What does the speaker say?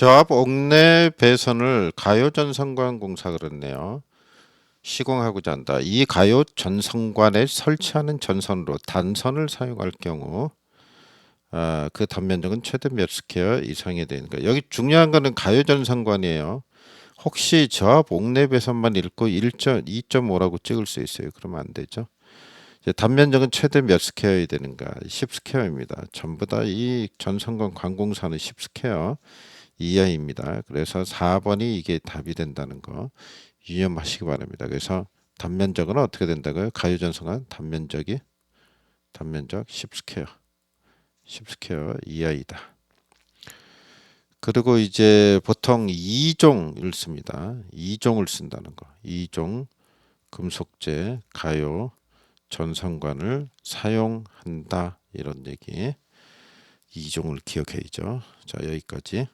저압 옥내 배선을 가요 전선관 공사 그랬네요. 시공하고자 한다. 이 가요 전선관에 설치하는 전선으로 단선을 사용할 경우 아, 그 단면적은 최대 몇 스퀘어 이상이 되니까 여기 중요한 거는 가요 전선관이에요. 혹시 저압 옥내 배선만 읽고 1.2.5라고 찍을 수 있어요. 그러면 안 되죠. 단면적은 최대 몇 스퀘어이 되는가? 10스퀘어입니다. 전부 다 이 전선관 관공사는 10스퀘어 이하입니다. 그래서 4번이 이게 답이 된다는 거 유념하시기 바랍니다. 그래서 단면적은 어떻게 된다고요? 가요전선관 단면적이 단면적 10스퀘어 10스퀘어 이하이다. 그리고 이제 보통 2종을 씁니다. 2종을 쓴다는 거. 2종 금속재 가요 전선관을 사용한다 이런 얘기. 2종을 기억해야죠. 자 여기까지.